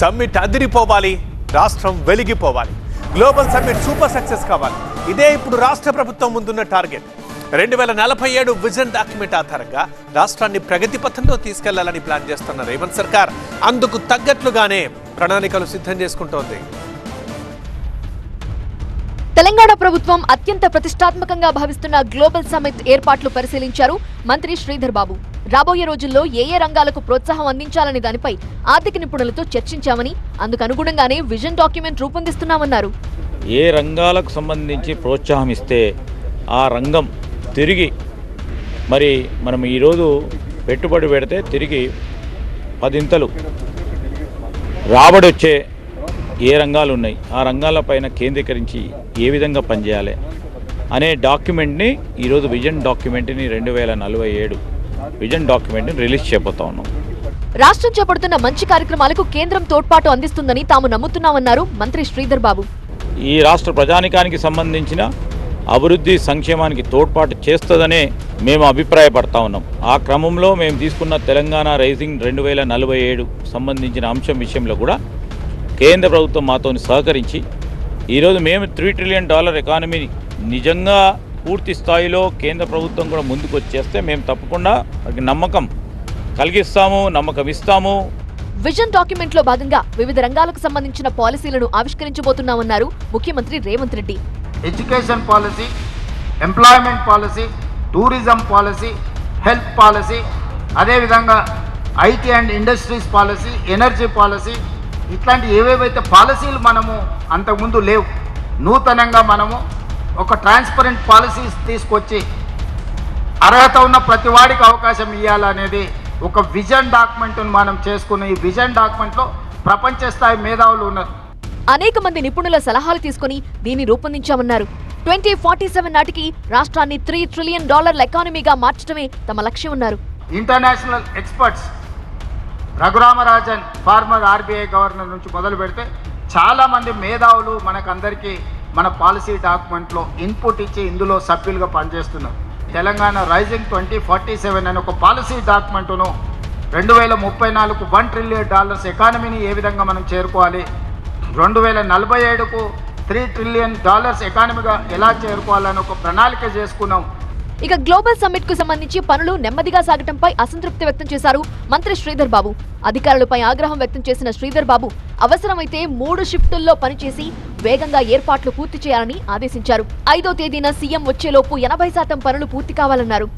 Summit అదిరిపోవాలి రాష్ట్రం వెలిగిపోవాలి. గ్లోబల్ సమ్మిట్ సూపర్ సక్సెస్ కావాలి. ఇదే ఇప్పుడు రాష్ట్ర ప్రభుత్వం ముందున్న టార్గెట్. రెండు వేల నలభై ఏడు విజన్ డాక్యుమెంట్ ఆధారంగా రాష్ట్రాన్ని ప్రగతి పథంలో తీసుకెళ్ళాలని ప్లాన్ చేస్తున్న రేవంత్ సర్కార్ అందుకు తగ్గట్లుగానే ప్రణాళికలు సిద్ధం చేసుకుంటోంది. తెలంగాణ ప్రభుత్వం అత్యంత ప్రతిష్టాత్మకంగా భావిస్తున్న గ్లోబల్ సమ్మిట్ ఏర్పాట్లు పరిశీలించారు మంత్రి శ్రీధర్ బాబు. రాబోయే రోజుల్లో ఏ ఏ రంగాలకు ప్రోత్సాహం అందించాలనే దానిపై ఆర్థిక నిపుణులతో చర్చించామని అందుకు అనుగుణంగానే విజన్ డాక్యుమెంట్ రూపొందిస్తున్నామన్నారు. ఏ రంగాలకు సంబంధించి ప్రోత్సాహం ఇస్తే ఆ రంగం తిరిగి మరి మనం ఈరోజు పెట్టుబడి పెడితే తిరిగి పదింతలు రాబడి వచ్చే ఏ రంగాలు ఉన్నాయి? ఆ రంగాలపైన కేంద్రీకరించి ఏ విధంగా పనిచేయాలి? అనే డాక్యుమెంట్ని ఈరోజు విజన్ డాక్యుమెంట్ని రెండు వేల నలభై ఏడు విజన్ డాక్యుమెంట్ని రిలీజ్ చేయబోతా ఉన్నాం. రాష్ట్రం చేపడుతున్న మంచి కార్యక్రమాలకు కేంద్రం తోడ్పాటు అందిస్తుందని తాము నమ్ముతున్నామన్నారు మంత్రి శ్రీధర్ బాబు. ఈ రాష్ట్ర ప్రజానికానికి సంబంధించిన అభివృద్ధి సంక్షేమానికి తోడ్పాటు చేస్తుందనే మేము అభిప్రాయపడతా ఉన్నాం. ఆ క్రమంలో మేము తీసుకున్న తెలంగాణ రైజింగ్ రెండు వేల నలభై ఏడు సంబంధించిన అంశం విషయంలో కూడా కేంద్ర ప్రభుత్వం మాతో సహకరించి ఈరోజు మేము త్రీ ట్రిలియన్ డాలర్ ఎకానమీని నిజంగా పూర్తి స్థాయిలో కేంద్ర ప్రభుత్వం కూడా ముందుకు వచ్చేస్తే మేము తప్పకుండా నమ్మకం కలిగిస్తాము నమ్మకం ఇస్తాము విజన్ డాక్యుమెంట్లో భాగంగా వివిధ రంగాలకు సంబంధించిన పాలసీలను ఆవిష్కరించబోతున్నామన్నారు ముఖ్యమంత్రి Revanth Reddy. Education policy employment policy tourism policy health policy అదేవిధంగా IT and industries policy energy policy ఇట్లాంటి ఏవేవైతే పాలసీలు మనము అంతకుముందు లేవు నూతనంగా మనము ఒక ట్రాన్స్పరెంట్ పాలసీస్ తీసుకొచ్చి అర్హత ఉన్న ప్రతి వాడికి అవకాశం ఇవ్వాలనేది ఒక విజన్ డాక్యుమెంట్ను మనం చేసుకున్న ఈ విజన్ డాక్యుమెంట్లో ప్రపంచ స్థాయి మేధావులు ఉన్నారు. అనేక మంది నిపుణుల సలహాలు తీసుకుని దీన్ని రూపొందించామన్నారు. ట్వంటీ ఫార్టీ సెవెన్ నాటికి రాష్ట్రాన్ని త్రీ ట్రిలియన్ డాలర్ల ఎకానమీగా మార్చడమే తమ లక్ష్యం ఉన్నారు international experts Raghuram Rajan farmer RBI governor నుంచి మొదలు పెడితే చాలామంది మేధావులు మనకందరికీ మన పాలసీ డాక్యుమెంట్లో ఇన్పుట్ ఇచ్చి ఇందులో సభ్యులుగా పనిచేస్తున్నారు. Telangana rising twenty forty seven అనే ఒక పాలసీ డాక్యుమెంటును రెండు వేల ముప్పై నాలుగు వన్ ట్రిలియన్ డాలర్స్ ఎకానమీని ఏ విధంగా మనం చేరుకోవాలి? రెండు వేల నలభై ఏడుకు త్రీ ట్రిలియన్ డాలర్స్ ఎకానమీగా ఎలా చేరుకోవాలని ఒక ప్రణాళిక చేసుకున్నాం. ఇక గ్లోబల్ సమ్మిట్కు సంబంధించి పనులు నెమ్మదిగా సాగటంపై అసంతృప్తి వ్యక్తం చేశారు మంత్రి శ్రీధర్ బాబు. అధికారులపై ఆగ్రహం వ్యక్తం చేసిన శ్రీధర్ బాబు అవసరమైతే మూడు షిఫ్టుల్లో పనిచేసి వేగంగా ఏర్పాట్లు పూర్తి చేయాలని ఆదేశించారు. ఐదో తేదీన సీఎం వచ్చేలోపు ఎనభై శాతం పనులు పూర్తి కావాలన్నారు.